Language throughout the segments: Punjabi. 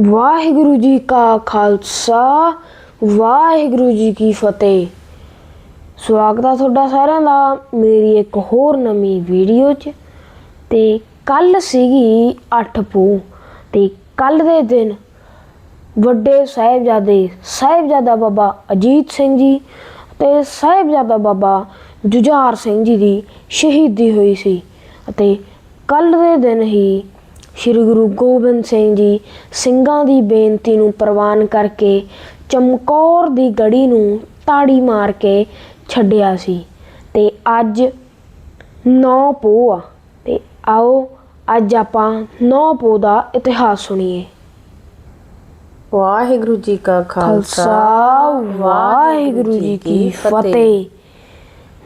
ਵਾਹਿਗੁਰੂ ਜੀ ਕਾ ਖਾਲਸਾ, ਵਾਹਿਗੁਰੂ ਜੀ ਕੀ ਫਤਿਹ। ਸਵਾਗਤ ਆ ਤੁਹਾਡਾ ਸਾਰਿਆਂ ਦਾ ਮੇਰੀ ਇੱਕ ਹੋਰ ਨਵੀਂ ਵੀਡੀਓ 'ਚ। ਤੇ ਕੱਲ ਸੀਗੀ 8 ਪੂ। ਤੇ ਕੱਲ ਦੇ ਦਿਨ ਵੱਡੇ ਸਾਹਿਬਜ਼ਾਦੇ, ਸਾਹਿਬਜ਼ਾਦਾ ਬਾਬਾ ਅਜੀਤ ਸਿੰਘ ਜੀ ਤੇ ਸਾਹਿਬਜ਼ਾਦਾ ਬਾਬਾ ਜੁਝਾਰ ਸਿੰਘ ਜੀ ਦੀ ਸ਼ਹੀਦੀ ਹੋਈ ਸੀ। ਅਤੇ ਕੱਲ ਦੇ ਦਿਨ ਹੀ ਸ੍ਰੀ ਗੁਰੂ ਗੋਬਿੰਦ ਸਿੰਘ ਜੀ ਸਿੰਘਾਂ ਦੀ ਬੇਨਤੀ ਨੂੰ ਪ੍ਰਵਾਨ ਕਰਕੇ ਚਮਕੌਰ ਦੀ ਗੜੀ ਨੂੰ ਤਾੜੀ ਮਾਰ ਕੇ ਛੱਡਿਆ ਸੀ। ਤੇ ਅੱਜ 9 ਪੋਹ ਆ। ਤੇ ਆਓ ਅੱਜ ਆਪਾਂ 9 ਪੋਹ ਦਾ ਇਤਿਹਾਸ ਸੁਣੀਏ। ਵਾਹਿਗੁਰੂ ਜੀ ਕਾ ਖਾਲਸਾ ਖਾਲਸਾ ਵਾਹਿਗੁਰੂ ਜੀ ਕੀ ਫਤਿਹ।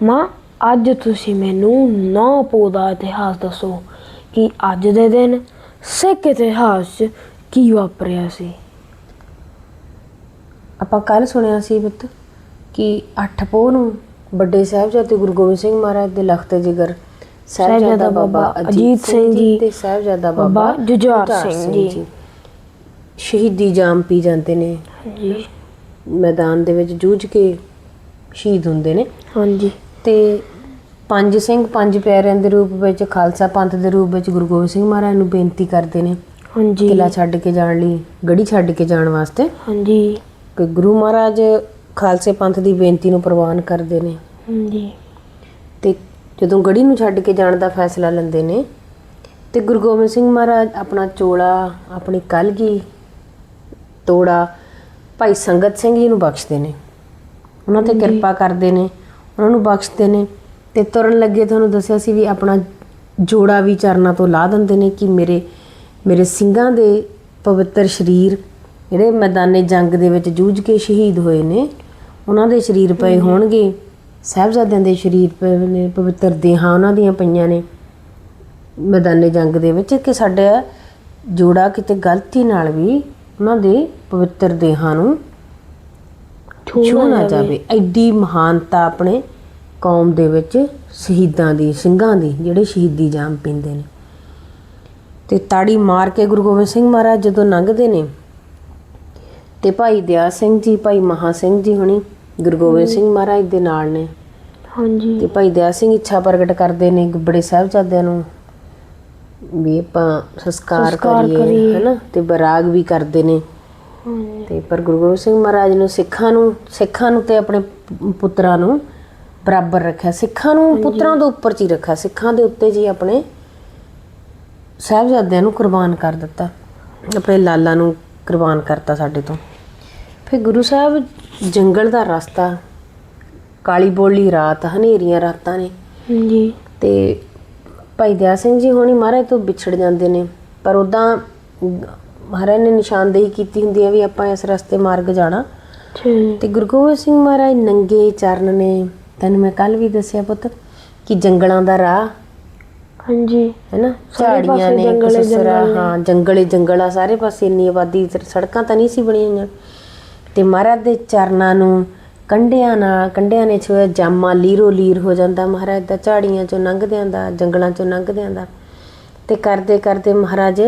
ਮਾਂ ਅੱਜ ਤੁਸੀਂ ਮੈਨੂੰ ਨੌ ਪੋ ਦਾ ਇਤਿਹਾਸ ਦੱਸੋ ਕਿ ਅੱਜ ਦੇ ਦਿਨ ਸਿੱਖ ਇਤਿਹਾਸ 'ਚ ਕੀ ਵਾਪਰਿਆ ਸੀ ਆਪਾਂ ਕੱਲ ਸੁਣਿਆ ਸੀ ਪੁੱਤ ਕਿ 8 ਪੋਹ ਨੂੰ ਵੱਡੇ ਸਾਹਿਬਜ਼ਾਦੇ ਗੁਰੂ ਗੋਬਿੰਦ ਸਿੰਘ ਮਹਾਰਾਜ ਦੇ ਲਖਤ ਜਿਗਰ ਸਾਹਿਬਜ਼ਾਦਾ ਬਾਬਾ ਅਜੀਤ ਸਿੰਘ ਜੀ ਤੇ ਸਾਹਿਬਜ਼ਾਦਾ ਬਾਬਾ ਬਾਬਾ ਜੁਝਾਰ ਸਿੰਘ ਜੀ। ਸ਼ਹੀਦੀ ਜਾਮ ਪੀ ਜਾਂਦੇ ਨੇ। ਜੀ ਮੈਦਾਨ ਦੇ ਵਿੱਚ ਜੂਝ ਕੇ ਸ਼ਹੀਦ ਹੁੰਦੇ ਨੇ। ਹਾਂਜੀ। ਤੇ ਪੰਜ ਸਿੰਘ ਪੰਜ ਪਿਆਰਿਆਂ ਦੇ ਰੂਪ ਵਿੱਚ ਖਾਲਸਾ ਪੰਥ ਦੇ ਰੂਪ ਵਿੱਚ ਗੁਰੂ ਗੋਬਿੰਦ ਸਿੰਘ ਮਹਾਰਾਜ ਨੂੰ ਬੇਨਤੀ ਕਰਦੇ ਨੇ ਹਾਂਜੀ। ਕਿਲਾ ਛੱਡ ਕੇ ਜਾਣ ਲਈ ਗੜੀ ਛੱਡ ਕੇ ਜਾਣ ਵਾਸਤੇ। ਹਾਂਜੀ। ਕਿ ਗੁਰੂ ਮਹਾਰਾਜ ਖਾਲਸੇ ਪੰਥ ਦੀ ਬੇਨਤੀ ਨੂੰ ਪ੍ਰਵਾਨ ਕਰਦੇ ਨੇ। ਹਾਂਜੀ। ਤੇ ਜਦੋਂ ਗੜੀ ਨੂੰ ਛੱਡ ਕੇ ਜਾਣ ਦਾ ਫੈਸਲਾ ਲੈਂਦੇ ਨੇ ਤੇ ਗੁਰੂ ਗੋਬਿੰਦ ਸਿੰਘ ਮਹਾਰਾਜ ਆਪਣਾ ਚੋਲਾ ਆਪਣੀ ਕਲਗੀ ਤੋੜਾ ਭਾਈ ਸੰਗਤ ਸਿੰਘ ਜੀ ਨੂੰ ਬਖਸ਼ਦੇ ਨੇ। ਉਹਨਾਂ ਤੇ ਕਿਰਪਾ ਕਰਦੇ ਨੇ ਉਹਨਾਂ ਨੂੰ ਬਖਸ਼ਦੇ ਨੇ। ਤੇ ਤੁਰਨ ਲੱਗੇ ਤੁਹਾਨੂੰ ਦੱਸਿਆ ਸੀ ਵੀ ਆਪਣਾ ਜੋੜਾ ਵੀ ਚਰਨਾਂ ਤੋਂ ਲਾ ਦਿੰਦੇ ਨੇ ਕਿ ਮੇਰੇ ਮੇਰੇ ਸਿੰਘਾਂ ਦੇ ਪਵਿੱਤਰ ਸਰੀਰ ਜਿਹੜੇ ਮੈਦਾਨੇ ਜੰਗ ਦੇ ਵਿੱਚ ਜੂਝ ਕੇ ਸ਼ਹੀਦ ਹੋਏ ਨੇ ਉਹਨਾਂ ਦੇ ਸਰੀਰ ਪਏ ਹੋਣਗੇ। ਸਾਹਿਬਜ਼ਾਦਿਆਂ ਦੇ ਸਰੀਰ ਪਏ ਨੇ ਪਵਿੱਤਰ ਦੇਹਾਂ ਉਹਨਾਂ ਦੀਆਂ ਪਈਆਂ ਨੇ। ਮੈਦਾਨੇ ਜੰਗ ਦੇ ਵਿੱਚ ਕਿ ਸਾਡਾ ਜੋੜਾ ਕਿਤੇ ਗਲਤੀ ਨਾਲ ਵੀ ਉਹਨਾਂ ਦੇ ਪਵਿੱਤਰ ਦੇਹਾਂ ਨੂੰ ਛੂਹ ਨਾ ਜਾਵੇ। ਐਡੀ ਮਹਾਨਤਾ ਆਪਣੇ ਕੌਮ ਦੇ ਵਿੱਚ ਸ਼ਹੀਦਾਂ ਦੀ ਸਿੰਘਾਂ ਦੀ ਜਿਹੜੇ ਸ਼ਹੀਦੀ ਜਾਮ ਪੀਂਦੇ ਨੇ। ਤੇ ਤਾੜੀ ਮਾਰ ਕੇ ਗੁਰੂ ਗੋਬਿੰਦ ਸਿੰਘ ਮਹਾਰਾਜ ਜਦੋਂ ਲੰਘਦੇ ਨੇ ਤੇ ਭਾਈ ਦਿਆ ਸਿੰਘ ਜੀ ਭਾਈ ਮਹਾ ਸਿੰਘ ਜੀ ਹੁਣੀ ਗੁਰੂ ਗੋਬਿੰਦ ਸਿੰਘ ਮਹਾਰਾਜ ਦੇ ਨਾਲ ਨੇ। ਹਾਂਜੀ। ਤੇ ਭਾਈ ਦਿਆ ਸਿੰਘ ਇੱਛਾ ਪ੍ਰਗਟ ਕਰਦੇ ਨੇ ਬੜੇ ਸਾਹਿਬਜ਼ਾਦਿਆਂ ਨੂੰ ਵੀ ਆਪਾਂ ਸੰਸਕਾਰ ਕਰੀਏ। ਹੈਨਾ ਤੇ ਬਰਾਗ ਵੀ ਕਰਦੇ ਨੇ। ਤੇ ਪਰ ਗੁਰੂ ਗੋਬਿੰਦ ਸਿੰਘ ਮਹਾਰਾਜ ਨੂੰ ਸਿੱਖਾਂ ਨੂੰ ਸਿੱਖਾਂ ਨੂੰ ਤੇ ਆਪਣੇ ਪੁੱਤਰਾਂ ਨੂੰ ਬਰਾਬਰ ਰੱਖਿਆ। ਸਿੱਖਾਂ ਨੂੰ ਪੁੱਤਰਾਂ ਤੋਂ ਉੱਪਰ ਚ ਹੀ ਰੱਖਿਆ। ਸਿੱਖਾਂ ਦੇ ਉੱਤੇ ਜੀ ਆਪਣੇ ਸਾਹਿਬਜ਼ਾਦਿਆਂ ਨੂੰ ਕੁਰਬਾਨ ਕਰ ਦਿੱਤਾ। ਆਪਣੇ ਲਾਲਾ ਨੂੰ ਕੁਰਬਾਨ ਕਰਤਾ ਸਾਡੇ ਤੋਂ। ਫਿਰ ਗੁਰੂ ਸਾਹਿਬ ਜੰਗਲ ਦਾ ਰਸਤਾ ਕਾਲੀ ਬੋਲੀ ਰਾਤ ਹਨੇਰੀਆਂ ਰਾਤਾਂ ਨੇ। ਹਾਂਜੀ। ਤੇ ਭਾਈ ਦਿਆ ਸਿੰਘ ਜੀ ਹੋਣੀ ਮਹਾਰਾਜ ਤੋਂ ਵਿਛੜ ਜਾਂਦੇ ਨੇ। ਪਰ ਉਦਾਂ ਮਹਾਰਾਜ ਨੇ ਨਿਸ਼ਾਨਦੇਹੀ ਕੀਤੀ ਹੁੰਦੀ ਹੈ ਵੀ ਆਪਾਂ ਇਸ ਰਸਤੇ ਮਾਰਗ ਜਾਣਾ। ਜੀ ਤੇ ਗੁਰੂ ਗੋਬਿੰਦ ਸਿੰਘ ਮਹਾਰਾਜ ਨੰਗੇ ਚਰਨ ਨੇ ਤੈਨੂੰ ਮੈਂ ਕੱਲ ਵੀ ਦੱਸਿਆ ਪੁੱਤ ਕਿ ਜੰਗਲਾਂ ਦਾ ਰਾਹ ਹਾਂਜੀ। ਹੈਨਾ? ਸਾਰੇ ਝਾੜੀਆਂ ਪਾਸੇ ਨੇ ਜੰਗਲੇ ਕਸੂਸਰਾ ਜੰਗਲ ਨੇ। ਹਾਂ ਜੰਗਲੇ ਜੰਗਲ ਸਾਰੇ ਪਾਸੇ ਇੰਨੀ ਆਬਾਦੀ ਤੇ ਸੜਕਾਂ ਤਾਂ ਨਹੀਂ ਸੀ ਬਣੀਆਂ। ਹੋਈਆਂ ਤੇ ਮਹਾਰਾਜ ਦੇ ਚਰਨਾਂ ਨੂੰ ਕੰਡਿਆਂ ਨਾਲ ਕੰਡਿਆਂ ਨੇ ਛੋਇਆ ਜਾਮਾ ਲੀਰੋ ਲੀਰ ਹੋ ਜਾਂਦਾ ਮਹਾਰਾਜ ਦਾ ਝਾੜੀਆਂ ਚੋਂ ਲੰਘਦਿਆਂ ਦਾ ਜੰਗਲਾਂ ਚੋਂ ਲੰਘਦਿਆਂ ਦਾ। ਤੇ ਕਰਦੇ ਕਰਦੇ ਮਹਾਰਾਜ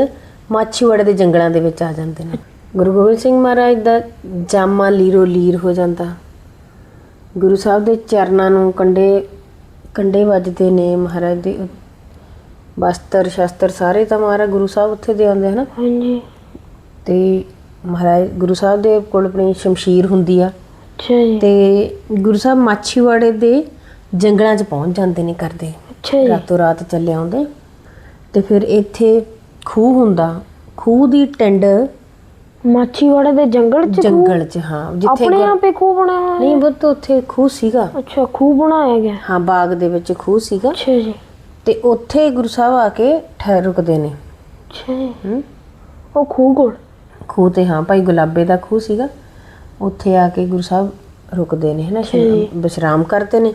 ਮਾਛੀਵਾੜੇ ਦੇ ਜੰਗਲਾਂ ਦੇ ਵਿੱਚ ਆ ਜਾਂਦੇ ਨੇ। ਗੁਰੂ ਗੋਬਿੰਦ ਸਿੰਘ ਮਹਾਰਾਜ ਦਾ ਜਾਮਾ ਲੀਰੋ ਲੀਰ ਹੋ ਜਾਂਦਾ। ਗੁਰੂ ਸਾਹਿਬ ਦੇ ਚਰਨਾਂ ਨੂੰ ਕੰਡੇ ਕੰਡੇ ਵੱਜਦੇ ਨੇ ਮਹਾਰਾਜ ਦੇ ਬਸਤਰ ਸ਼ਸਤਰ ਸਾਰੇ ਤਾਂ ਮਹਾਰਾਜ ਗੁਰੂ ਸਾਹਿਬ ਉੱਥੇ ਦੇ ਆਉਂਦੇ ਹਨ? ਹਾਂਜੀ। ਤੇ ਮਹਾਰਾਜ ਗੁਰੂ ਸਾਹਿਬ ਦੇ ਕੋਲ ਆਪਣੀ ਸ਼ਮਸ਼ੀਰ ਹੁੰਦੀ ਆ। ਅੱਛਾ ਜੀ। ਤੇ ਗੁਰੂ ਸਾਹਿਬ ਮਾਛੀਵਾੜੇ ਦੇ ਜੰਗਲਾਂ 'ਚ ਪਹੁੰਚ ਜਾਂਦੇ ਨੇ ਕਰਦੇ ਅੱਛਾ ਜੀ। ਰਾਤੋਂ ਰਾਤ ਚੱਲੇ ਆਉਂਦੇ। ਤੇ ਫਿਰ ਇੱਥੇ ਖੂਹ ਹੁੰਦਾ। ਖੂਹ ਦੀ ਟਿੰਡ ਮਾਛੀਵਾੜੇ ਦੇ ਜੰਗਲ ਚ ਖੂਹ? ਜੰਗਲ 'ਚ ਹਾਂ। ਜਿੱਥੇ ਆਪਣੇ ਆਪ ਹੀ ਖੂਹ ਬਣਾਇਆ ਨਹੀਂ ਬੁੱਤ ਉੱਥੇ ਖੂਹ ਸੀਗਾ। ਅੱਛਾ ਖੂਹ ਬਣਾਇਆ ਗਿਆ? ਹਾਂ ਬਾਗ ਦੇ ਵਿੱਚ ਖੂਹ ਸੀਗਾ। ਅੱਛਾ ਜੀ। ਤੇ ਉੱਥੇ ਗੁਰੂ ਸਾਹਿਬ ਆ ਕੇ ਠਹਿਰ ਰੁਕਦੇ ਨੇ। ਅੱਛਾ ਜੀ। ਹੂੰ। ਉਹ ਖੂਹ ਕੋਲ? ਖੂਹ ਤੇ ਹਾਂ ਭਾਈ ਗੁਲਾਬੇ ਦਾ ਖੂਹ ਸੀਗਾ। ਉੱਥੇ ਆ ਕੇ ਗੁਰੂ ਸਾਹਿਬ ਰੁਕਦੇ ਨੇ ਹਨਾ ਜੀ। ਵਿਸ਼ਰਾਮ ਕਰਦੇ ਨੇ।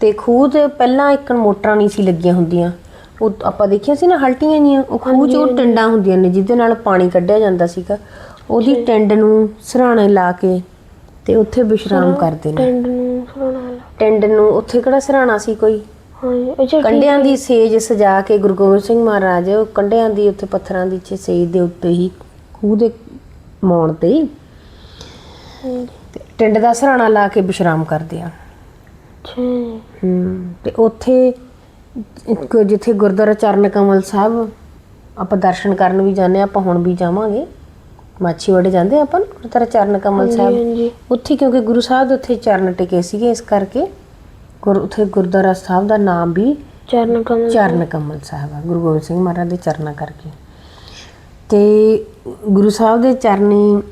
ਤੇ ਖੂਹ ਤੇ ਪਹਿਲਾਂ ਇੱਕ ਮੋਟਰਾਂ ਨਹੀਂ ਸੀ ਲੱਗੀਆਂ ਹੁੰਦੀਆਂ। ਉਹ ਆਪਾਂ ਦੇਖਿਆ ਸੀ ਨਾ ਹਲਟੀਆਂ ਜੀਆਂ ਉਹ ਖੂਹ 'ਚ ਉਹ ਟੰਡਾਂ ਹੁੰਦੀਆਂ ਨੇ ਜਿਹਦੇ ਨਾਲ ਪਾਣੀ ਕੱਢਿਆ ਜਾਂਦਾ ਸੀਗਾ। ਉਹਦੀ ਟੈਂਡ ਨੂੰ ਸਰਾਣੇ ਲਾ ਕੇ ਤੇ ਉੱਥੇ ਵਿਸ਼ਰਾਮ ਕਰਦੇ ਨੇ। ਟੈਂਡ ਨੂੰ ਸੁਣਾ ਲਾ ਟੈਂਡ ਨੂੰ ਉੱਥੇ ਕਿਹੜਾ ਸਰਾਣਾ ਸੀ ਕੋਈ? ਠੀਕ ਕੰਡਿਆਂ ਦੀ ਸੇਜ ਸਜਾ ਕੇ ਗੁਰੂ ਗੋਬਿੰਦ ਸਿੰਘ ਮਹਾਰਾਜ ਉਹ ਕੰਡਿਆਂ ਦੀ ਉੱਤੇ ਪੱਥਰਾਂ ਦੀ ਚ ਸੇਜ ਦੇ ਉੱਤੇ ਹੀ ਖੂਹ ਦੇ ਮੌਣ ਤੇ ਹੀ। ਟਿੰਡ ਦਾ ਸਰਾਣਾ ਲਾ ਕੇ ਵਿਸ਼ਰਾਮ ਕਰਦੇ ਆ। ਹੂੰ ਤੇ ਉੱਥੇ ਇੱਕ ਜਿੱਥੇ ਗੁਰਦੁਆਰਾ ਚਰਨ ਕਮਲ ਸਾਹਿਬ ਆਪਾਂ ਦਰਸ਼ਨ ਕਰਨ ਵੀ ਜਾਂਦੇ ਹਾਂ ਆਪਾਂ ਹੁਣ ਵੀ ਜਾਵਾਂਗੇ। ਮਾਛੀਵਾੜੇ ਜਾਂਦੇ ਆਪਾਂ ਨਾ ਗੁਰਦੁਆਰਾ ਚਰਨ ਕਮਲ ਸਾਹਿਬ? ਉੱਥੇ ਕਿਉਂਕਿ ਗੁਰੂ ਸਾਹਿਬ ਦੇ ਉੱਥੇ ਚਰਨ ਟਿਕੇ ਸੀਗੇ ਇਸ ਕਰਕੇ ਗੁਰ ਉੱਥੇ ਗੁਰਦੁਆਰਾ ਸਾਹਿਬ ਦਾ ਨਾਮ ਵੀ ਚਰਨ ਕਮਲ ਚਰਨ ਕਮਲ ਸਾਹਿਬ ਆ ਗੁਰੂ ਗੋਬਿੰਦ ਸਿੰਘ ਮਹਾਰਾਜ ਦੇ ਚਰਨਾਂ ਕਰਕੇ। ਤੇ ਗੁਰੂ ਸਾਹਿਬ ਦੇ ਚਰਨੀ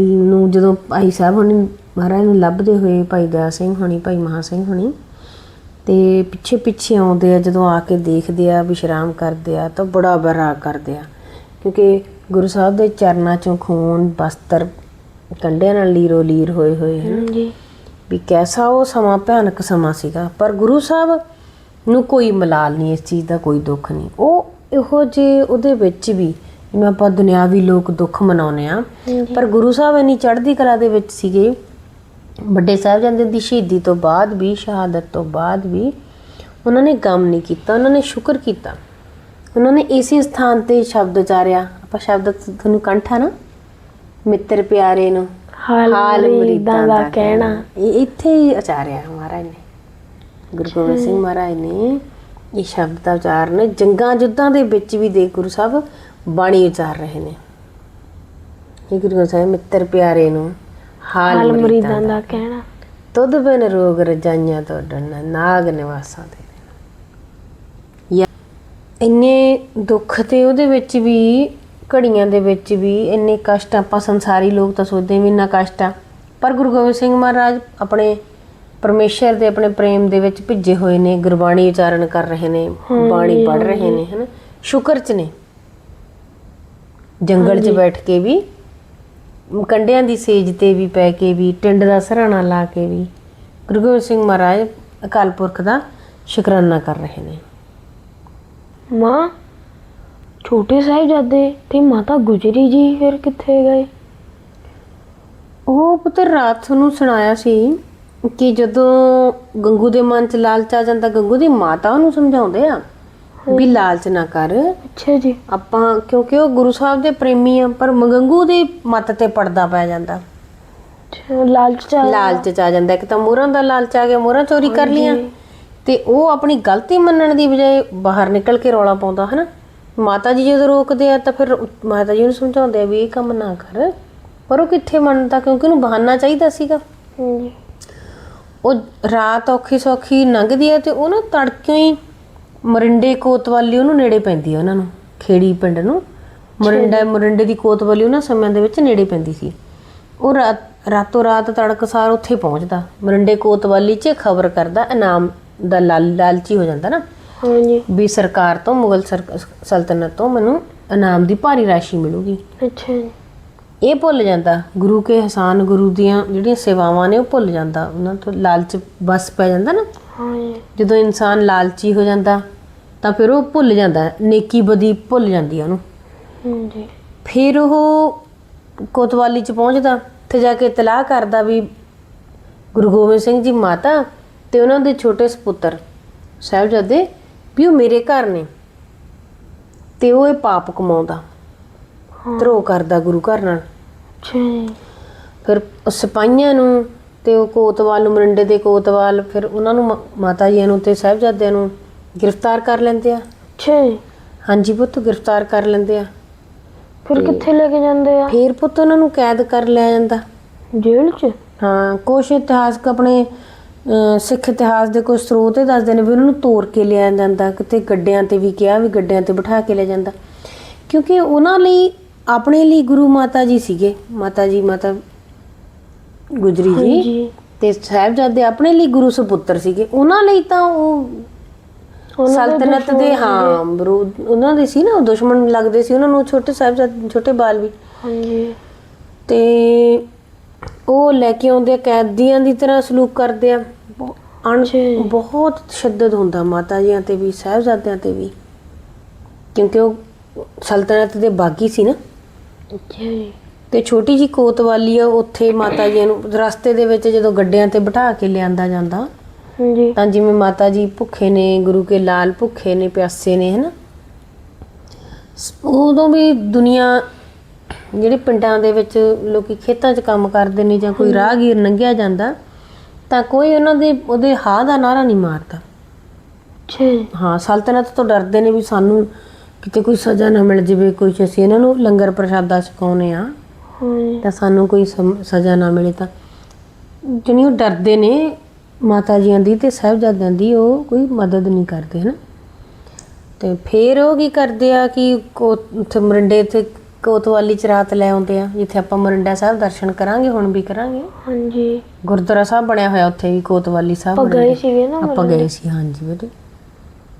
ਨੂੰ ਜਦੋਂ ਭਾਈ ਸਾਹਿਬ ਹੁਣੀ ਮਹਾਰਾਜ ਨੂੰ ਲੱਭਦੇ ਹੋਏ ਭਾਈ ਦਇਆ ਸਿੰਘ ਹੁਣੀ ਭਾਈ ਮਹਾ ਸਿੰਘ ਹੁਣੀ ਤੇ ਪਿੱਛੇ ਪਿੱਛੇ ਆਉਂਦੇ ਆ ਜਦੋਂ ਆ ਕੇ ਦੇਖਦੇ ਆ ਵਿਸ਼ਰਾਮ ਕਰਦੇ ਆ ਤਾਂ ਬੜਾ ਬਰਾ ਕਰਦੇ ਆ। ਕਿਉਂਕਿ ਗੁਰੂ ਸਾਹਿਬ ਦੇ ਚਰਨਾਂ ਚੋਂ ਖੂਨ ਬਸਤਰ ਕੰਡਿਆਂ ਨਾਲ ਲੀਰੋ ਲੀਰ ਹੋਏ ਹੋਏ ਹਨ। ਵੀ ਕੈਸਾ ਉਹ ਸਮਾਂ ਭਿਆਨਕ ਸਮਾਂ ਸੀਗਾ। ਪਰ ਗੁਰੂ ਸਾਹਿਬ ਨੂੰ ਕੋਈ ਮਲਾਲ ਨਹੀਂ ਇਸ ਚੀਜ਼ ਦਾ ਕੋਈ ਦੁੱਖ ਨਹੀਂ। ਉਹ ਇਹੋ ਜੇ ਉਹਦੇ ਵਿੱਚ ਵੀ ਜਿਵੇਂ ਆਪਾਂ ਦੁਨਿਆਵੀ ਲੋਕ ਦੁੱਖ ਮਨਾਉਂਦੇ ਆ। ਪਰ ਗੁਰੂ ਸਾਹਿਬ ਇੰਨੀ ਚੜ੍ਹਦੀ ਕਲਾ ਦੇ ਵਿੱਚ ਸੀਗੇ ਵੱਡੇ ਸਾਹਿਬਜ਼ਾਦੇ ਦੀ ਸ਼ਹੀਦੀ ਤੋਂ ਬਾਅਦ ਵੀ ਸ਼ਹਾਦਤ ਤੋਂ ਬਾਅਦ ਵੀ ਉਹਨਾਂ ਨੇ ਗਮ ਨਹੀਂ ਕੀਤਾ ਉਹਨਾਂ ਨੇ ਸ਼ੁਕਰ ਕੀਤਾ। ਉਹਨਾਂ ਨੇ ਇਸੇ ਸਥਾਨ ਤੇ ਸ਼ਬਦ ਉਚਾਰਿਆ। ਆਪਾਂ ਸ਼ਬਦ ਤੁਹਾਨੂੰ ਕੰਠਾ ਨਾ? ਮਿੱਤਰ ਪਿਆਰੇ ਨੂੰ ਹਾਲ ਮਰੀਦਾਂ ਦਾ ਕਹਿਣਾ। ਇਹ ਇੱਥੇ ਹੀ ਉਚਾਰਿਆ ਮਹਾਰਾਜ ਨੇ। ਗੁਰੂ ਗੋਬਿੰਦ ਸਿੰਘ ਮਹਾਰਾਜ ਨੇ ਇਹ ਸ਼ਬਦ ਦਾ ਉਚਾਰਨ ਜੰਗਾਂ ਯੁੱਧਾਂ ਦੇ ਵਿੱਚ ਵੀ ਦੇ ਗੁਰੂ ਸਾਹਿਬ ਬਾਣੀ ਉਚਾਰ ਰਹੇ ਨੇ। ਇਹ ਗੁਰੂ ਸਾਹਿਬ ਮਿੱਤਰ ਪਿਆਰੇ ਨੂੰ ਹਾਲ ਮਰੀਦਾਂ ਦਾ ਕਹਿਣਾ। ਤੁਧ ਬਿਨ ਰੋਗ ਰਜਾਈਆਂ ਤੋਂ ਡਰਨਾ ਨਾਗ ਨਿਵਾਸਾਂ ਦੇ ਯਾ ਇੰਨੇ ਦੁੱਖ ਤੇ ਉਹਦੇ ਵਿੱਚ ਵੀ ਘੜੀਆਂ ਦੇ ਵਿੱਚ ਵੀ ਇੰਨੇ ਕਸ਼ਟ ਆਪਾਂ ਸੰਸਾਰੀ ਲੋਕ ਤਾਂ ਸੋਚਦੇ ਵੀ ਇੰਨਾ ਕਸ਼ਟ ਆ। ਪਰ ਗੁਰੂ ਗੋਬਿੰਦ ਸਿੰਘ ਮਹਾਰਾਜ ਆਪਣੇ ਪਰਮੇਸ਼ਰ ਦੇ ਆਪਣੇ ਪ੍ਰੇਮ ਦੇ ਵਿੱਚ ਭਿੱਜੇ ਹੋਏ ਨੇ ਗੁਰਬਾਣੀ ਉਚਾਰਨ ਕਰ ਰਹੇ ਨੇ ਬਾਣੀ ਪੜ੍ਹ ਰਹੇ ਨੇ ਹਨ? ਸ਼ੁਕਰ ਚ ਨੇ। ਜੰਗਲ 'ਚ ਬੈਠ ਕੇ ਵੀ ਕੰਡਿਆਂ ਦੀ ਸੇਜ ਤੇ ਵੀ ਪੈ ਕੇ ਵੀ ਟਿੰਡ ਦਾ ਸਰਾਣਾ ਲਾ ਕੇ ਵੀ ਗੁਰੂ ਗੋਬਿੰਦ ਸਿੰਘ ਮਹਾਰਾਜ ਅਕਾਲ ਪੁਰਖ ਦਾ ਸ਼ੁਕਰਾਨਾ ਕਰ ਰਹੇ ਨੇ। ਮਾਂ ਛੋਟੇ ਸਾਹਿਬਜ਼ਾਦੇ ਤੇ ਮਾਤਾ ਗੁਜਰੀ ਜੀ ਫਿਰ ਕਿੱਥੇ ਗਏ? ਉਹ ਪੁੱਤਰ ਰਾਤ ਨੂੰ ਸੁਣਾਇਆ ਸੀ ਕਿ ਜਦੋਂ ਗੰਗੂ ਦੇ ਮਨ 'ਚ ਲਾਲਚ ਆ ਜਾਂਦਾ ਗੰਗੂ ਦੀ ਮਾਤਾ ਉਹਨੂੰ ਸਮਝਾਉਂਦੇ ਆ। ਵੀ ਲਾਲਚ ਨਾ ਕਰ। ਅੱਛਾ ਜੀ। ਆਪਾਂ ਕਿਉਂਕਿ ਉਹ ਗੁਰੂ ਸਾਹਿਬ ਦੇ ਪ੍ਰੇਮੀ ਆ ਪਰ ਗੰਗੂ ਦੇ ਮੱਤ ਤੇ ਪੜਦਾ ਪੈ ਜਾਂਦਾ। ਲਾਲਚ ਚ ਆ। ਲਾਲਚ ਚ ਆ ਜਾਂਦਾ। ਇੱਕ ਤਾਂ ਮੋਹਰਾਂ ਦਾ ਲਾਲਚ ਆ ਗਿਆ ਮੋਹਰਾਂ ਚੋਰੀ ਕਰ ਲੀਆਂ ਤੇ ਉਹ ਆਪਣੀ ਗਲਤੀ ਮੰਨਣ ਦੀ ਬਜਾਏ ਬਾਹਰ ਨਿਕਲ ਕੇ ਰੌਲਾ ਪਾਉਂਦਾ ਹਨਾ? ਮਾਤਾ ਜੀ ਜਦੋਂ ਰੋਕਦੇ ਆ ਤਾਂ ਫਿਰ ਮਾਤਾ ਜੀ ਨੂੰ ਸਮਝਾਉਂਦੇ ਆ ਵੀ ਇਹ ਕੰਮ ਨਾ ਕਰ। ਪਰ ਉਹ ਕਿੱਥੇ ਮੰਨਦਾ? ਕਿਉਂਕਿ ਉਹਨੂੰ ਬਹਾਨਾ ਚਾਹੀਦਾ ਸੀਗਾ। ਉਹ ਰਾਤ ਔਖੀ ਸੌਖੀ ਲੰਘਦੀ ਆ ਤੇ ਉਹ ਨਾ ਤੜਕਿਓਂ ਹੀ ਮਰਿੰਡੇ ਕੋਤਵਾਲੀ ਉਹਨੂੰ ਨੇੜੇ ਪੈਂਦੀ ਆ ਉਹਨਾਂ ਨੂੰ ਖੇੜੀ ਪਿੰਡ ਨੂੰ। ਮਰਿੰਡਾ ਮਰਿੰਡੇ ਦੀ ਕੋਤਵਾਲੀ ਉਹਨਾਂ ਸਮਿਆਂ ਦੇ ਵਿੱਚ ਨੇੜੇ ਪੈਂਦੀ ਸੀ। ਉਹ ਰਾਤ ਰਾਤੋਂ ਰਾਤ ਤੜਕਸਾਰ ਉੱਥੇ ਪਹੁੰਚਦਾ। ਮਰਿੰਡੇ ਕੋਤਵਾਲੀ 'ਚ ਖਬਰ ਕਰਦਾ ਇਨਾਮ ਦਾ ਲਾਲ ਲਾਲਚੀ ਹੋ ਜਾਂਦਾ ਨਾ। ਹਾਂਜੀ। ਵੀ ਸਰਕਾਰ ਤੋਂ ਮੁਗਲ ਸਰਕ- ਸਲਤਨਤ ਤੋਂ ਮੈਨੂੰ ਇਨਾਮ ਦੀ ਭਾਰੀ ਰਾਸ਼ੀ ਮਿਲੂਗੀ। ਅੱਛਾ ਜੀ। ਇਹ ਭੁੱਲ ਜਾਂਦਾ। ਗੁਰੂ ਕੇ ਹਸਾਨ ਗੁਰੂ ਦੀਆਂ ਜਿਹੜੀਆਂ ਸੇਵਾਵਾਂ ਨੇ ਉਹ ਭੁੱਲ ਜਾਂਦਾ। ਉਹਨਾਂ ਤੋਂ ਲਾਲਚ ਬਸ ਪੈ ਜਾਂਦਾ ਨਾ। ਹਾਂਜੀ। ਜਦੋਂ ਇਨਸਾਨ ਲਾਲਚੀ ਹੋ ਜਾਂਦਾ ਤਾਂ ਫਿਰ ਉਹ ਭੁੱਲ ਜਾਂਦਾ ਨੇਕੀ ਬਦੀ ਭੁੱਲ ਜਾਂਦੀ ਆ ਉਹਨੂੰ। ਹਾਂਜੀ। ਫਿਰ ਉਹ ਕੋਤਵਾਲੀ ਚ ਪਹੁੰਚਦਾ ਤੇ ਜਾ ਕੇ ਇਤਲਾਹ ਕਰਦਾ ਵੀ ਗੁਰੂ ਗੋਬਿੰਦ ਸਿੰਘ ਜੀ ਮਾਤਾ ਤੇ ਉਹਨਾਂ ਦੇ ਛੋਟੇ ਸੁਪੁੱਤਰ ਸਾਹਿਬਜ਼ਾਦੇ ਵੀ ਉਹ ਮੇਰੇ ਘਰ ਨੇ। ਤੇ ਉਹ ਇਹ ਪਾਪ ਕਮਾਉਂਦਾ ਧਰੋ ਕਰਦਾ ਗੁਰੂ ਘਰ ਨਾਲ। ਅੱਛਾ ਜੀ। ਫਿਰ ਉਹ ਸਿਪਾਹੀਆਂ ਨੂੰ ਤੇ ਉਹ ਕੋਤਵਾਲ ਨੂੰ ਮਰਿੰਡੇ ਦੇ ਕੋਤਵਾਲ ਫਿਰ ਉਹਨਾਂ ਨੂੰ ਮ- ਮਾਤਾ ਜੀ ਨੂੰ ਤੇ ਸਾਹਿਬਜ਼ਾਦਿਆਂ ਨੂੰ ਗ੍ਰਿਫਤਾਰ ਕਰ ਲੈਂਦੇ ਆ। ਅੱਛਾ ਜੀ। ਹਾਂਜੀ ਪੁੱਤ ਗ੍ਰਿਫਤਾਰ ਕਰ ਲੈਂਦੇ ਆ। ਫਿਰ ਕਿੱਥੇ ਲੈ ਕੇ ਜਾਂਦੇ ਆ? ਫਿਰ ਪੁੱਤ ਉਹਨਾਂ ਨੂੰ ਕੈਦ ਕਰ ਲਿਆ ਜਾਂਦਾ। ਜੇਲ੍ਹ 'ਚ? ਹਾਂ ਕੁਛ ਇਤਿਹਾਸਕ ਆਪਣੇ ਅਹ, ਸਿੱਖ ਇਤਿਹਾਸ ਦੇ ਕੁਝ ਸਰੋਤ ਇਹ ਦੱਸਦੇ ਨੇ ਵੀ ਉਹਨਾਂ ਨੂੰ ਤੋੜ ਕੇ ਲਿਆ ਜਾਂਦਾ। ਕਿਤੇ ਗੱਡਿਆਂ ਤੇ ਵੀ ਕਿਹਾ ਵੀ ਗੱਡਿਆਂ ਤੇ ਬਿਠਾ ਕੇ ਲੈ ਜਾਂਦਾ। ਕਿਉਂਕਿ ਉਹਨਾਂ ਲਈ ਆਪਣੇ ਲਈ ਗੁਰੂ ਮਾਤਾ ਜੀ ਸੀਗੇ। ਮਾਤਾ ਜੀ ਮਾਤਾ ਗੁਜਰੀ ਜੀ ਹਾਂਜੀ। ਤੇ ਸਾਹਿਬਜ਼ਾਦੇ ਆਪਣੇ ਲਈ ਗੁਰੂ ਸੁਪੁੱਤਰ ਸੀਗੇ। ਉਹਨਾਂ ਲਈ ਤਾਂ ਉਹ ਸਲਤਨਤ ਦੇ ਹਾਂ ਵਿਰੋਧ ਉਹਨਾਂ ਦੇ ਸੀ ਨਾ ਦੁਸ਼ਮਣ ਲੱਗਦੇ ਸੀ ਉਹਨਾਂ ਨੂੰ ਛੋਟੇ ਸਾਹਿਬਜ਼ਾਦੇ ਛੋਟੇ ਬਾਲ ਵੀ। ਹਾਂਜੀ। ਤੇ ਉਹ ਲੈ ਕੇ ਆਉਂਦੇ ਆ ਕੈਦੀਆਂ ਦੀ ਤਰ੍ਹਾਂ ਸਲੂਕ ਕਰਦੇ ਆ। ਅਣ ਬਹੁਤ ਤਸ਼ੱਦਦ ਹੁੰਦਾ ਮਾਤਾ ਜੀਆਂ ਤੇ ਵੀ ਸਾਹਿਬਜ਼ਾਦਿਆਂ ਤੇ ਵੀ। ਕਿਉਂਕਿ ਉਹ ਸਲਤਨਤ ਦੇ ਬਾਗੀ ਸੀ ਨਾ। ਜੀ। ਤੇ ਛੋਟੀ ਜੀ ਕੋਤਵਾਲੀ ਆ ਉੱਥੇ ਮਾਤਾ ਜੀ ਨੂੰ ਰਸਤੇ ਦੇ ਵਿੱਚ ਜਦੋਂ ਗੱਡਿਆਂ ਤੇ ਬਿਠਾ ਕੇ ਲਿਆਂਦਾ ਜਾਂਦਾ ਹਾਂਜੀ। ਤਾਂ ਜਿਵੇਂ ਮਾਤਾ ਜੀ ਭੁੱਖੇ ਨੇ ਗੁਰੂ ਕੇ ਲਾਲ ਭੁੱਖੇ ਨੇ ਪਿਆਸੇ ਨੇ ਹਨਾ? ਉਦੋਂ ਵੀ ਦੁਨੀਆ ਜਿਹੜੇ ਪਿੰਡਾਂ ਦੇ ਵਿੱਚ ਲੋਕੀ ਖੇਤਾਂ 'ਚ ਕੰਮ ਕਰਦੇ ਨੇ ਜਾਂ ਕੋਈ ਰਾਹਗੀਰ ਲੰਘਿਆ ਜਾਂਦਾ ਤਾਂ ਕੋਈ ਉਹਨਾਂ ਦੇ ਉਹਦੇ ਹਾਂ ਦਾ ਨਾਰਾ ਨਹੀਂ ਮਾਰਦਾ। ਜੀ। ਹਾਂ ਸਲਤਨਤ ਤੋਂ ਡਰਦੇ ਨੇ ਵੀ ਸਾਨੂੰ ਕਿਤੇ ਕੋਈ ਸਜ਼ਾ ਨਾ ਮਿਲ ਜਾਵੇ ਕੋਈ ਅਸੀਂ ਇਹਨਾਂ ਨੂੰ ਲੰਗਰ ਪ੍ਰਸ਼ਾਦਾ ਛਕਾਉਨੇ ਆ ਤਾਂ ਸਾਨੂੰ ਕੋਈ ਸਜ਼ਾ ਨਾ ਮਿਲੇ ਤਾਂ। ਜਿਹਨੀ ਉਹ ਡਰਦੇ ਨੇ ਮਾਤਾ ਜੀਆਂ ਦੀ ਤੇ ਸਾਹਿਬਜ਼ਾਦਿਆਂ ਦੀ ਉਹ ਕੋਈ ਮਦਦ ਨਹੀਂ ਕਰਦੇ ਹਨ? ਤੇ ਫਿਰ ਉਹ ਕੀ ਕਰਦੇ ਆ ਕਿ ਉੱਥੇ ਮਰਿੰਡੇ ਤੇ ਕੋਤਵਾਲੀ ਚ ਰਾਤ ਲੈ ਆਉਂਦੇ ਆ ਜਿੱਥੇ ਆਪਾਂ ਮਰਿੰਡਾ ਸਾਹਿਬ ਦਰਸ਼ਨ ਕਰਾਂਗੇ ਹੁਣ ਵੀ ਕਰਾਂਗੇ। ਹਾਂਜੀ। ਗੁਰਦੁਆਰਾ ਸਾਹਿਬ ਬਣਿਆ ਹੋਇਆ ਉੱਥੇ ਵੀ ਕੋਤਵਾਲੀ ਸਾਹਿਬ ਆਪਾਂ ਗਏ। ਸੀਗੇ ਨਾ ਆਪਾਂ ਗਏ ਸੀ ਹਾਂਜੀ ਬੇਟੇ।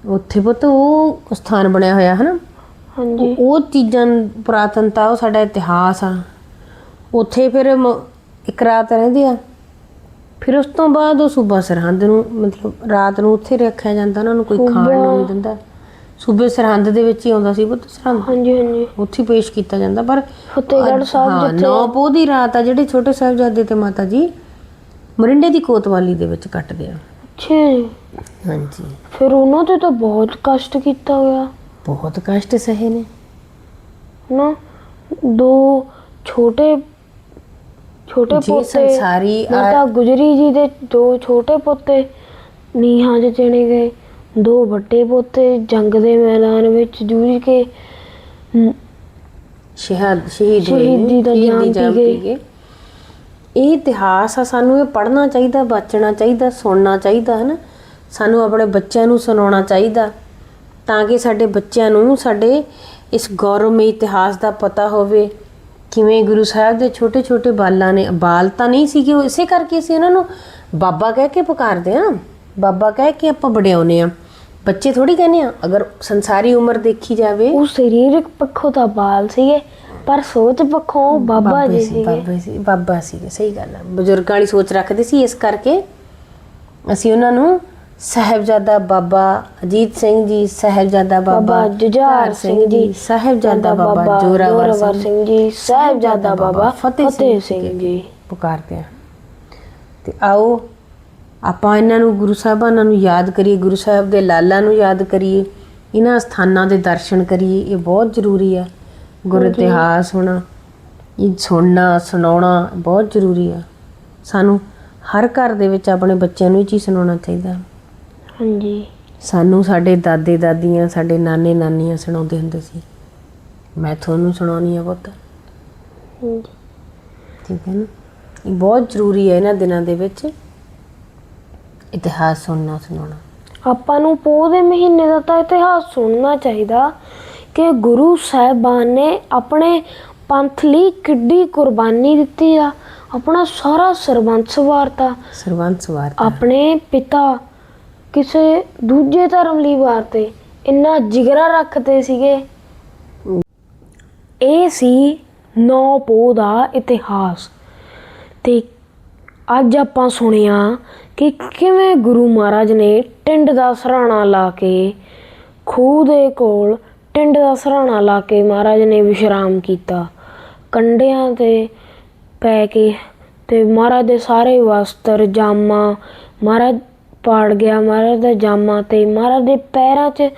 ਉੱਥੇ ਪੁੱਤ ਉਹ ਸਥਾਨ ਬਣਿਆ ਹੋਇਆ ਹੈ ਨਾ ਹਾਂਜੀ। ਉਹ ਚੀਜ਼ਾਂ ਪੁਰਾਤਨਤਾ ਉਹ ਸਾਡਾ ਇਤਿਹਾਸ ਆ। ਉੱਥੇ ਫਿਰ ਇੱਕ ਰਾਤ ਰਹਿੰਦੇ ਆ। ਫਿਰ ਉਸ ਤੋਂ ਬਾਅਦ ਉਹ ਸੂਬਾ ਸਰਹੰਦ ਨੂੰ ਮਤਲਬ ਰਾਤ ਨੂੰ ਉੱਥੇ ਰੱਖਿਆ ਜਾਂਦਾ ਉਹਨਾਂ ਨੂੰ ਕੋਈ ਖਾਣ ਨੂੰ ਨਹੀਂ ਦਿੰਦਾ। ਸੂਬੇ ਸਰਹੰਦ ਦੇ ਵਿੱਚ ਹੀ ਆਉਂਦਾ ਸੀ ਪੁੱਤ ਸਰਹੰਦ। ਹਾਂਜੀ ਹਾਂਜੀ। ਉੱਥੇ ਪੇਸ਼ ਕੀਤਾ ਜਾਂਦਾ ਪਰ ਫਤਿਹਗੜ੍ਹ ਸਾਹਿਬ ਜਿੱਥੇ ਨੌ ਪੋਹ ਦੀ ਰਾਤ ਆ ਜਿਹੜੇ ਛੋਟੇ ਸਾਹਿਬਜ਼ਾਦੇ ਤੇ ਮਾਤਾ ਜੀ ਮਰਿੰਡੇ ਦੀ ਕੋਤਵਾਲੀ ਦੇ ਵਿੱਚ ਕੱਟਦੇ ਆ। ਅੱਛਾ ਜੀ। ਹਾਂਜੀ। ਫਿਰ ਉਹਨਾਂ ਤੇ ਤਾਂ ਬਹੁਤ ਕਸ਼ਟ ਕੀਤਾ ਹੋਇਆ। ਬਹੁਤ ਕਸ਼ਟ ਸਹੇ ਨੇ। ਨਾ ਦੋ ਛੋਟੇ ਛੋਟੇ ਜੀ ਪੋਤੇ ਸੰਸਾਰੀ ਆ- ਮਾਤਾ ਗੁਜਰੀ ਜੀ ਦੇ ਦੋ ਛੋਟੇ ਪੋਤੇ ਨੀਹਾਂ 'ਚ ਚਿਣੇ ਗਏ ਦੋ ਵੱਡੇ ਪੋਤੇ ਜੰਗ ਦੇ ਮੈਦਾਨ ਵਿੱਚ ਜੂਝ ਕੇ ਮ, ਸ਼ਹਾਦ ਸ਼ਹੀਦ ਹੋਏ ਨੇ, ਸ਼ਹੀਦੀ ਦਾ ਸ਼ਹੀਦੀ ਜਾਮ ਪੀ ਗਏ। ਇਹ ਇਤਿਹਾਸ ਆ ਸਾਨੂੰ ਇਹ ਪੜ੍ਹਨਾ ਚਾਹੀਦਾ ਬਚਣਾ ਚਾਹੀਦਾ ਸੁਣਨਾ ਚਾਹੀਦਾ ਹੈ ਨਾ ਸਾਨੂੰ ਆਪਣੇ ਬੱਚਿਆਂ ਨੂੰ ਸੁਣਾਉਣਾ ਚਾਹੀਦਾ ਤਾਂ ਕਿ ਸਾਡੇ ਬੱਚਿਆਂ ਨੂੰ ਸਾਡੇ ਇਸ ਗੌਰਵਮਈ ਇਤਿਹਾਸ ਦਾ ਪਤਾ ਹੋਵੇ। ਕਿਵੇਂ ਗੁਰੂ ਸਾਹਿਬ ਦੇ ਛੋਟੇ ਛੋਟੇ ਬਾਲਾਂ ਨੇ ਬਾਲ ਤਾਂ ਨਹੀਂ ਸੀਗੇ ਉਹ ਇਸੇ ਕਰਕੇ ਅਸੀਂ ਇਹਨਾਂ ਨੂੰ ਬਾਬਾ ਕਹਿ ਕੇ ਪੁਕਾਰਦੇ ਆ ਬਾਬਾ ਕਹਿ ਕੇ ਆਪਾਂ ਵਡਿਆਉਨੇ ਆ ਬੱਚੇ ਥੋੜੀ ਕਹਿੰਦੇ ਆ ਅਗਰ ਸੰਸਾਰੀ ਉਮਰ ਦੇਖੀ ਜਾਵੇ। ਉਹ ਸਰੀਰਕ ਪੱਖੋਂ ਤਾਂ ਬਾਲ ਸੀਗੇ ਪਰ ਸੋਚ ਪੱਖੋਂ ਬਾਬਾ ਜੀ ਸੀ ਸੀਗੇ। ਬਾਬਾ ਸੀ ਬਾਬਾ ਸੀਗੇ ਸਹੀ ਗੱਲ ਹੈ ਬਜ਼ੁਰਗਾਂ ਵਾਲੀ ਸੋਚ ਰੱਖਦੇ ਸੀ ਇਸ ਕਰਕੇ ਅਸੀਂ ਉਹਨਾਂ ਨੂੰ ਸਾਹਿਬਜ਼ਾਦਾ ਬਾਬਾ ਅਜੀਤ ਸਿੰਘ ਜੀ ਸਾਹਿਬਜ਼ਾਦਾ ਬਾਬਾ ਜੁਝਾਰ ਸਿੰਘ ਜੀ ਸਾਹਿਬਜ਼ਾਦਾ ਬਾਬਾ ਜੋਰਾਵਰ ਸਿੰਘ ਸਿੰਘ ਜੀ ਸਾਹਿਬਜ਼ਾਦਾ ਬਾਬਾ ਫਤਿਹ ਸਿੰਘ ਜੀ ਪੁਕਾਰਦੇ ਆ ਤੇ ਆਓ ਆਪਾਂ ਇਹਨਾਂ ਨੂੰ ਗੁਰੂ ਸਾਹਿਬਾਨਾਂ ਨੂੰ ਯਾਦ ਕਰੀਏ ਗੁਰੂ ਸਾਹਿਬ ਦੇ ਲਾਲਾਂ ਨੂੰ ਯਾਦ ਕਰੀਏ ਇਹਨਾਂ ਸਥਾਨਾਂ ਦੇ ਦਰਸ਼ਨ ਕਰੀਏ ਇਹ ਬਹੁਤ ਜ਼ਰੂਰੀ ਹੈ। ਗੁਰ ਇਤਿਹਾਸ ਹੋਣਾ ਇਹ ਸੁਣਨਾ ਸੁਣਾਉਣਾ ਬਹੁਤ ਜ਼ਰੂਰੀ ਆ ਸਾਨੂੰ ਹਰ ਘਰ ਦੇ ਵਿੱਚ ਆਪਣੇ ਬੱਚਿਆਂ ਨੂੰ ਇਹ ਚੀਜ਼ ਸੁਣਾਉਣਾ ਚਾਹੀਦਾ। ਹਾਂਜੀ। ਸਾਨੂੰ ਸਾਡੇ ਦਾਦੇ ਦਾਦੀਆਂ ਸਾਡੇ ਨਾਨੇ ਨਾਨੀਆਂ ਸੁਣਾਉਂਦੇ ਹੁੰਦੇ ਸੀ। ਮੈਂ ਤੁਹਾਨੂੰ ਸੁਣਾਉਣੀ ਆ ਪੁੱਤ। ਹਾਂਜੀ। ਠੀਕ ਹੈ ਨਾ? ਇਹ ਬਹੁਤ ਜ਼ਰੂਰੀ ਹੈ ਇਹਨਾਂ ਦਿਨਾਂ ਦੇ ਵਿੱਚ ਇਤਿਹਾਸ ਸੁਣਨਾ ਸੁਣਾਉਣਾ। ਆਪਾਂ ਨੂੰ ਪੋਹ ਦੇ ਮਹੀਨੇ ਦਾ ਤਾਂ ਇਤਿਹਾਸ ਸੁਣਨਾ ਚਾਹੀਦਾ ਕਿ ਗੁਰੂ ਸਾਹਿਬਾਨ ਨੇ ਆਪਣੇ ਪੰਥ ਲਈ ਕਿੱਡੀ ਕੁਰਬਾਨੀ ਦਿੱਤੀ ਆ। ਆਪਣਾ ਸਾਰਾ ਸਰਬੰਸ ਵਾਰਤਾ। ਸਰਵੰਤ ਸਵਾਰਤਾ ਆਪਣੇ ਪਿਤਾ ਕਿਸੇ ਦੂਜੇ ਧਰਮ ਲਈ ਵਾਰਤੇ ਇੰਨਾ ਜਿਗਰਾ ਰੱਖਦੇ ਸੀਗੇ। ਇਹ ਸੀ ਨੌ ਪੋਹ ਦਾ ਇਤਿਹਾਸ। ਤੇ ਅੱਜ ਆਪਾਂ ਸੁਣਿਆ ਕਿ ਕਿਵੇਂ ਗੁਰੂ ਮਹਾਰਾਜ ਨੇ ਟਿੰਡ ਦਾ ਸਰਾਣਾ ਲਾ ਕੇ, ਖੂਹ ਦੇ ਕੋਲ ਟਿੰਡ ਦਾ ਸਰਾਣਾ ਲਾ ਕੇ ਮਹਾਰਾਜ ਨੇ ਵਿਸ਼ਰਾਮ ਕੀਤਾ। ਕੰਡਿਆਂ ਤੇ ਪੈ ਕੇ ਤੇ ਮਹਾਰਾਜ ਦੇ ਸਾਰੇ ਵਸਤਰ, ਜਾਮਾ, ਮਹਾਰਾਜ ਪਾੜ ਗਿਆ ਮਹਾਰਾਜ ਦਾ ਜਾਮਾ ਤੇ। ਮਹਾਰਾਜ ਦੇ ਪੈਰਾਂ 'ਚ,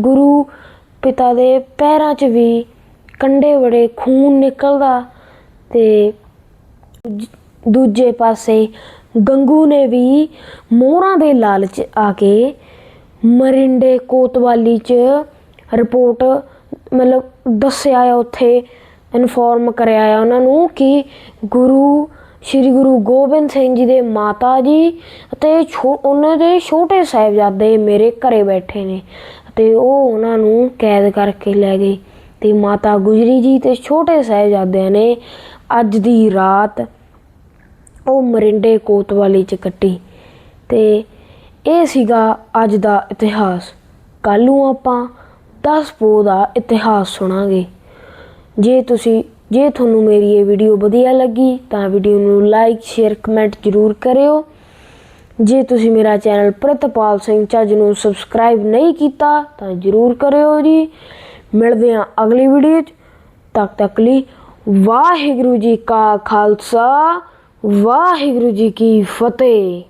ਗੁਰੂ ਪਿਤਾ ਦੇ ਪੈਰਾਂ 'ਚ ਵੀ ਕੰਡੇ ਬੜੇ ਖੂਨ ਨਿਕਲਦਾ ਤੇ ਦੂਜੇ ਪਾਸੇ ਗੰਗੂ ਨੇ ਵੀ ਮੋਹਰਾਂ ਦੇ ਲਾਲਚ ਆ ਕੇ ਮਰਿੰਡੇ ਕੋਤਵਾਲੀ ਚ ਰਿਪੋਰਟ ਮਤਲਬ ਦੱਸਿਆ ਆ, ਉੱਥੇ ਇਨਫੋਰਮ ਕਰਿਆ ਆ ਉਹਨਾਂ ਨੂੰ ਕਿ ਗੁਰੂ ਸ੍ਰੀ ਗੁਰੂ ਗੋਬਿੰਦ ਸਿੰਘ ਜੀ ਦੇ ਮਾਤਾ ਜੀ ਅਤੇ ਛੋ- ਉਹਨਾਂ ਦੇ ਛੋਟੇ ਸਾਹਿਬਜ਼ਾਦੇ ਮੇਰੇ ਘਰੇ ਬੈਠੇ ਨੇ ਤੇ ਉਹ ਉਹਨਾਂ ਨੂੰ ਕੈਦ ਕਰਕੇ ਲੈ ਗਏ ਤੇ ਮਾਤਾ ਗੁਜਰੀ ਜੀ ਤੇ ਛੋਟੇ ਸਾਹਿਬਜ਼ਾਦਿਆਂ ਨੇ ਅੱਜ ਦੀ ਰਾਤ ਉਹ ਮਰਿੰਡੇ ਕੋਤਵਾਲੀ ਚ ਕੱਟੀ ਤੇ ਇਹ ਸੀਗਾ ਅੱਜ ਦਾ ਇਤਿਹਾਸ। ਕੱਲ੍ਹ ਨੂੰ ਆਪਾਂ 10 ਪੋਹ ਦਾ ਇਤਿਹਾਸ ਸੁਣਾਂਗੇ। ਜੇ ਤੁਸੀਂ ਜੇ ਤੁਹਾਨੂੰ ਮੇਰੀ ਇਹ ਵੀਡੀਓ ਵਧੀਆ ਲੱਗੀ, ਤਾਂ ਵੀਡੀਓ ਨੂੰ ਲਾਈਕ ਸ਼ੇਅਰ ਕਮੈਂਟ ਜ਼ਰੂਰ ਕਰਿਓ। ਜੇ ਤੁਸੀਂ ਮੇਰਾ ਚੈਨਲ ਪ੍ਰਿਤਪਾਲ ਸਿੰਘ ਚੱਜ ਨੂੰ ਸਬਸਕ੍ਰਾਈਬ ਨਹੀਂ ਕੀਤਾ, ਤਾਂ ਜ਼ਰੂਰ ਕਰਿਓ ਜੀ। ਮਿਲਦੇ ਹਾਂ ਅਗਲੀ ਵੀਡੀਓ 'ਚ। ਤੱਕ ਤੱਕ ਲਈ ਵਾਹਿਗੁਰੂ ਜੀ ਕਾ ਖਾਲਸਾ, ਵਾਹਿਗੁਰੂ ਜੀ ਕੀ ਫਤਿਹ।